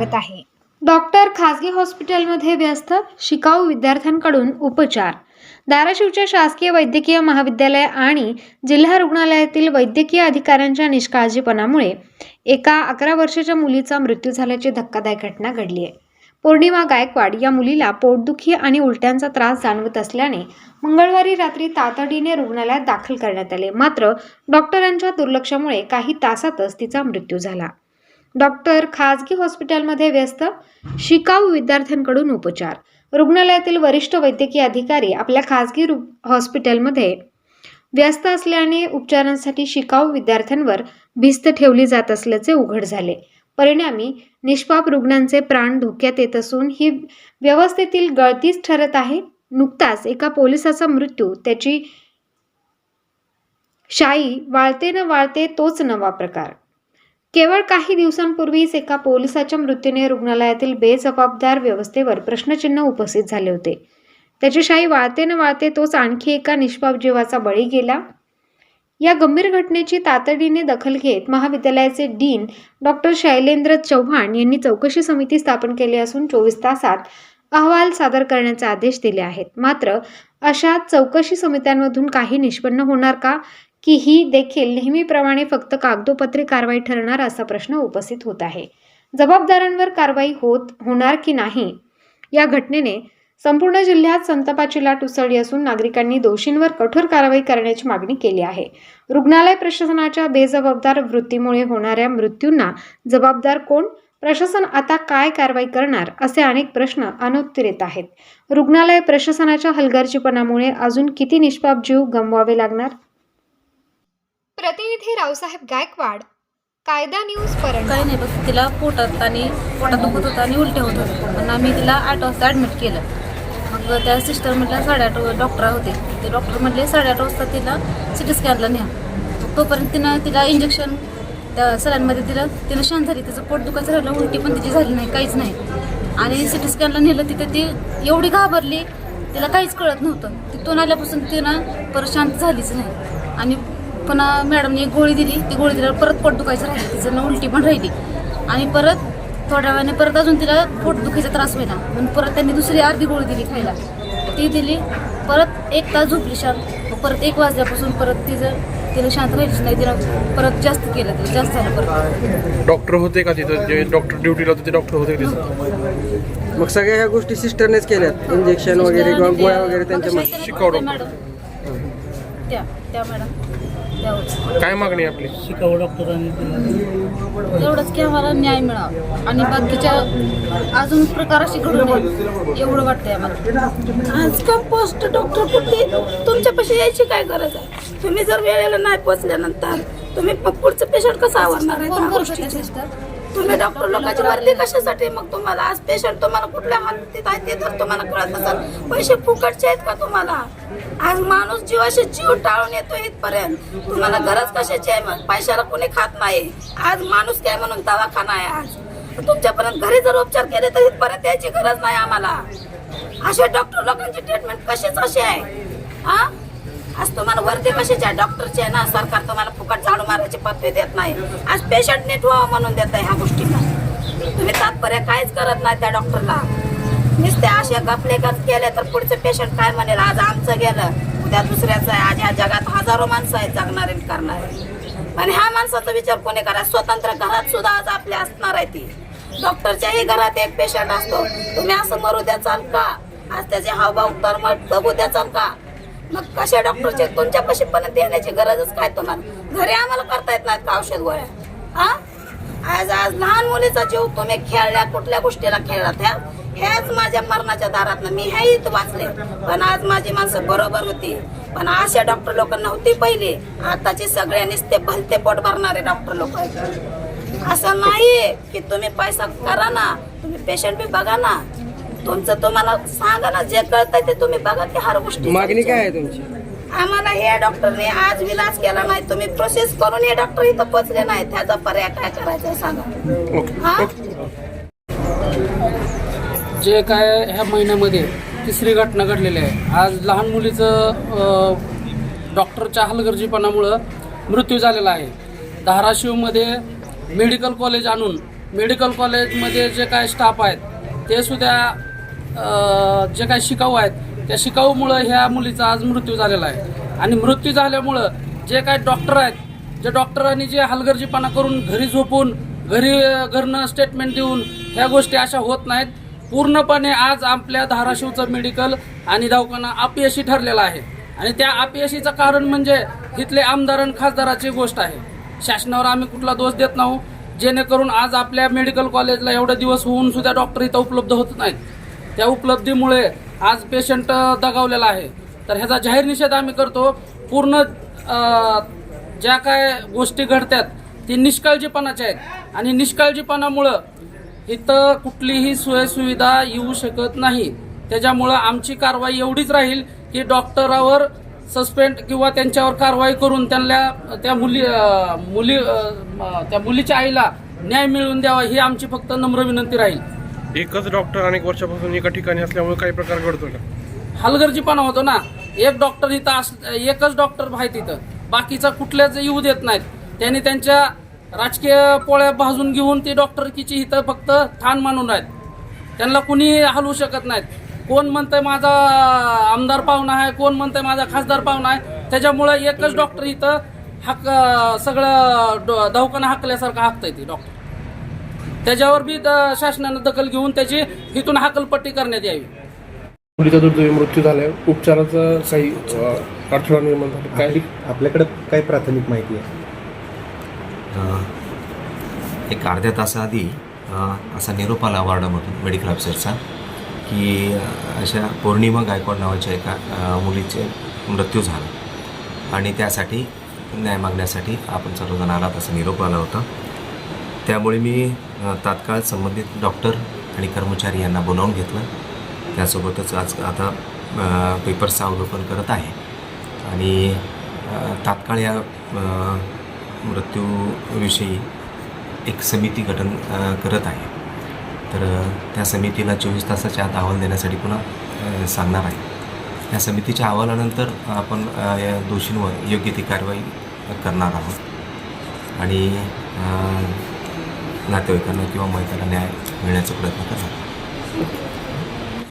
स्वागत आहे. डॉक्टर खासगी हॉस्पिटलमध्ये व्यस्त शिकाऊ विद्यार्थ्यांकडून उपचार. धाराशिवच्या शासकीय वैद्यकीय महाविद्यालय आणि जिल्हा रुग्णालयातील वैद्यकीय अधिकाऱ्यांच्या निष्काळजीपणामुळे एका अकरा वर्षाच्या मुलीचा मृत्यू झाल्याची धक्कादायक घटना घडली आहे. पौर्णिमा गायकवाड या मुलीला पोटदुखी आणि उलट्यांचा त्रास जाणवत असल्याने मंगळवारी रात्री तातडीने रुग्णालयात दाखल करण्यात आले. मात्र डॉक्टरांच्या दुर्लक्षामुळे काही तासातच तिचा मृत्यू झाला. डॉक्टर खाजगी हॉस्पिटलमध्ये व्यस्त शिकाऊ विद्यार्थ्यांकडून उपचार. रुग्णालयातील वरिष्ठ वैद्यकीय अधिकारी आपल्या खाजगी रु हॉस्पिटलमध्ये व्यस्त असल्याने उपचारांसाठी शिकाऊ विद्यार्थ्यांवर भिस्त ठेवली जात असल्याचे उघड झाले. परिणामी निष्पाप रुग्णांचे प्राण धोक्यात येत असून ही व्यवस्थेतील गळतीच ठरत आहे. नुकताच एका पोलिसाचा मृत्यू त्याची शाई वाळते न वाळते तोच नवा प्रकार. केवळ काही दिवसांपूर्वीच एका पोलिसाच्या मृत्यूने रुग्णालयातील बेजबाबदार व्यवस्थेवर प्रश्नचिन्ह उपस्थित झाले होते. त्याची शाही वाळते न वाळते तोच आणखी एका निष्पाप जीवाचा बळी गेला. या गंभीर घटनेची तातडीने दखल घेत महाविद्यालयाचे डीन डॉक्टर शैलेंद्र चव्हाण यांनी चौकशी समिती स्थापन केली असून चोवीस तासात अहवाल सादर करण्याचे आदेश दिले आहेत. मात्र अशा चौकशी समित्यांमधून काही निष्पन्न होणार का? की ही देखील नेहमीप्रमाणे फक्त कागदोपत्री कारवाई ठरणार असा प्रश्न उपस्थित होत आहे. जबाबदारांवर कारवाई होत होणार की नाही? या घटनेने संपूर्ण जिल्ह्यात संतापाची लाट उसळली असून नागरिकांनी दोषींवर कठोर कारवाई करण्याची मागणी केली आहे. रुग्णालय प्रशासनाच्या बेजबाबदार वृत्तीमुळे होणाऱ्या मृत्यूंना जबाबदार कोण? प्रशासन आता काय कारवाई करणार? असे अनेक प्रश्न अनुत्तरित आहेत. रुग्णालय प्रशासनाच्या हलगर्जीपणामुळे अजून किती निष्पाप जीव गमवावे लागणार? प्रतिनिधी रावसाहेब गायकवाड कायदा न्यूज परंडा काही नाही बघ तिला पोटात आणि पोटात दुखत होतं आणि उलट्या होत होत्या. पण आम्ही तिला आठ वाजता ॲडमिट केलं. मग त्या सिस्टर म्हटल्या साडेआठ डॉक्टर होते. ते डॉक्टर म्हटले साडेआठ वाजता तिला सिटी स्कॅनला न्या. तोपर्यंत तिनं तिला इंजेक्शन त्या सलांमध्ये दिलं तिनं शांत झाली. तिचं पोट दुखायचं राहिलं उलटी पण तिची झाली नाही काहीच नाही. आणि सिटी स्कॅनला नेलं तिथे ती एवढी घाबरली तिला काहीच कळत नव्हतं. तिथून आल्यापासून तिनं परत शांत झालीच नाही. आणि पुन्हा मॅडमने एक गोळी दिली. ती गोळी दिल्यावर परत पोट दुखायचं राहिलं. तिचं ना उलटी पण राहिली. आणि परत थोड्या वेळाने परत अजून तिला पोट दुखायचा त्रास होईना म्हणून परत त्यांनी दुसरी अर्धी गोळी दिली खायला. ती दिली. परत एक तास झोपली शांत परत एक वाजल्यापासून परत तिचं तिला शांत राहायचीच नाही. तिला परत जास्त केलं तिला. जास्त झालं परत. डॉक्टर होते का तिथं? जे डॉक्टर ड्युटीला होते ते डॉक्टर होते का तिथं? मग सगळ्या ह्या गोष्टी सिस्टरनेच केल्यात. इंजेक्शन वगैरे किंवा गोळ्या वगैरे त्यांच्या डॉक्टर. मॅडम त्या त्या मॅडम काय मागणी आपली? शिकाऊ डॉक्टरांनी एवढंच की आम्हाला न्याय मिळावा. आणि बाकीच्या अजून प्रकार अशी घडू नये एवढं वाटतंय आम्हाला. आज का पोस्ट डॉक्टर कुठे? तुमच्यापाशी यायची काय गरज आहे? तुम्ही जर वेळेला नाही पोचल्यानंतर तुम्ही पुढचं पेशंट कसं आवरणार आहे? त्या गोष्टीचं? तुम्ही डॉक्टर लोकांची वर्दी कशासाठी मग तुम्हाला? आज पेशंट तुम्हाला कुठल्या हालतीत आहे ते तर तुम्हाला कळत नसेल. पैसे फुकटचे आहेत का तुम्हाला? आज माणूस जीवाशी जीव टाळून येतो इथपर्यंत. तुम्हाला गरज कशाची आहे मग? पैशाला कोणी खात नाही. आज माणूस काय म्हणून दवाखाना आहे आज? तुमच्यापर्यंत घरी जर उपचार केले तर इथपर्यंत यायची गरज नाही आम्हाला. अशा डॉक्टर लोकांची ट्रीटमेंट कशीच अशी आहे? हा? आज तुम्हाला वर्दी कशाची आहे. ना सरकार तुम्हाला फुकट झाडू मारायची पदवी देत नाही. आज पेशंट नीट व्हावं म्हणून देत आहे ह्या गोष्टीला. तुम्ही तात्पर्य काहीच करत नाही त्या डॉक्टरला. नुसते असे गपले गप केले तर पुढचं पेशंट काय म्हणेल? आज आमचं गेलं. उद्या दुसऱ्याचं आहे. आज ह्या जगात हजारो माणसं आहेत जगणारे करणारे. पण ह्या माणसाचा विचार कोणी करा? स्वतंत्र घरात सुद्धा आज आपल्या असणार आहे ती. डॉक्टरच्याही घरात एक पेशंट असतो. तुम्ही असं मरू द्या चाल का? आज त्याचे हावभाव तर मग बघू द्या चाल का? मग कशा डॉक्टरचे तुमच्या पाशी पण देण्याची गरजच काय तुम्हाला? घरी आम्हाला करता येत नाहीत का औषध गोळ्या? हा? आज आज लहान मुलीचा जीव तुम्ही खेळल्या कुठल्या गोष्टीला खेळलात ह्या हेच माझ्या मरणाच्या दारात मी हे इथं वाचले. पण आज माझी माणसं बरोबर होती. पण अशा डॉक्टर लोक नव्हती पहिले. आताचे सगळ्या निस्ते भलते पोट भरणारे डॉक्टर लोक असं नाही की तुम्ही पैसा करा ना. तुम्ही पेशंट बी बघा ना. तुमचं तुम्हाला सांगा ना जे कळतंय ते तुम्ही बघा की हर गोष्टी मागणी काय आहे तुमची? आम्हाला हे डॉक्टरने आज विलास केला नाही तुम्ही प्रोसेस करून हे डॉक्टर इथं पोचले नाही त्याचा पर्याय काय करायचा सांगा. हा? जे काय ह्या महिन्यामध्ये तिसरी घटना घडलेली आहे. आज लहान मुलीचं डॉक्टरच्या हलगर्जीपणामुळं मृत्यू झालेला आहे. धाराशिवमध्ये मेडिकल कॉलेज आणून मेडिकल कॉलेजमध्ये जे काय स्टाफ आहेत ते सुद्धा जे काय शिकाऊ आहेत त्या शिकाऊमुळं ह्या मुलीचा आज मृत्यू झालेला आहे. आणि मृत्यू झाल्यामुळं जे काय डॉक्टर आहेत जे डॉक्टरांनी जे हलगर्जीपणा करून घरी झोपून घरी घरनं स्टेटमेंट देऊन ह्या गोष्टी अशा होत नाहीत. पूर्णपणे आज आपल्या धाराशिवचं मेडिकल आणि दवाखाना अपयशी ठरलेला आहे. आणि त्या अपयशीचं कारण म्हणजे इथले आमदार आणि खासदाराची गोष्ट आहे. शासनावर आम्ही कुठला दोष देत नाही. जेणेकरून आज आपल्या मेडिकल कॉलेजला एवढे दिवस होऊन सुद्धा डॉक्टर इथं उपलब्ध होत नाहीत. त्या उपलब्धीमुळे आज पेशंट दगावलेला आहे. तर ह्याचा जाहीर निषेध आम्ही करतो. पूर्ण ज्या काय गोष्टी घडतात ती निष्काळजीपणाच्या आहेत. आणि निष्काळजीपणामुळं इथं कुठलीही सोयसुविधा येऊ शकत नाही. त्याच्यामुळं आमची कारवाई एवढीच राहील की डॉक्टरावर सस्पेंड किंवा त्यांच्यावर कारवाई करून त्यांना त्या मुली मुली त्या मुलीच्या आईला न्याय मिळवून द्यावा ही आमची फक्त नम्र विनंती राहील. एकच डॉक्टर अनेक वर्षापासून एका ठिकाणी असल्यामुळे काही प्रकार घडतो का? हलगर्जीपणा होतो ना. एक डॉक्टर इथं अस एकच डॉक्टर आहे तिथं बाकीचा कुठल्याच येऊ देत नाहीत. त्यांनी त्यांच्या राजकीय पोळ्या भाजून घेऊन ती डॉक्टरकीची इथं फक्त ठाण मानून आहेत त्यांना कुणी हलवू शकत नाहीत. कोण म्हणतंय माझा आमदार पाहुणा आहे कोण म्हणतंय माझा खासदार पाहुणा आहे त्याच्यामुळं एकच डॉक्टर इथं हक सगळं डो दवाखाना हाकल्यासारखं हाकतंय ती डॉक्टर. त्याच्यावर बी द- शासनानं दखल घेऊन त्याची इथून हाकलपट्टी करण्यात यावी. मुलीचा दुर्दैवी मृत्यू झालाय उपचाराचा काही अडथळा निर्माण झाला. काय? आपल्याकडे काय प्राथमिक माहिती आहे? एक अर्ध्या तासाआधी असा निरोप आला वार्डामधून मेडिकल ऑफिसरचा की अशा पौर्णिमा गायकवाड नावाच्या एका मुलीचे मृत्यू झाला. आणि त्यासाठी न्याय मागण्यासाठी आपण सर्वजण आलात असा निरोप आला होता. त्यामुळे मी तात्काळ संबंधित डॉक्टर आणि कर्मचारी यांना बोलावून घेतलं. त्यासोबतच आज आता पेपर्सचं अवलोकन करत आहे. आणि तात्काळ या मृत्यूविषयी एक समिती गठन करत आहे. तर त्या समितीला चोवीस तासाच्या आत अहवाल देण्यासाठी पुन्हा सांगणार आहे. या समितीच्या अहवालानंतर आपण या दोषींवर योग्य ती कारवाई करणार आहोत. आणि नातेवाईकांना किंवा मैत्रिला न्याय मिळण्याचा प्रयत्न करणार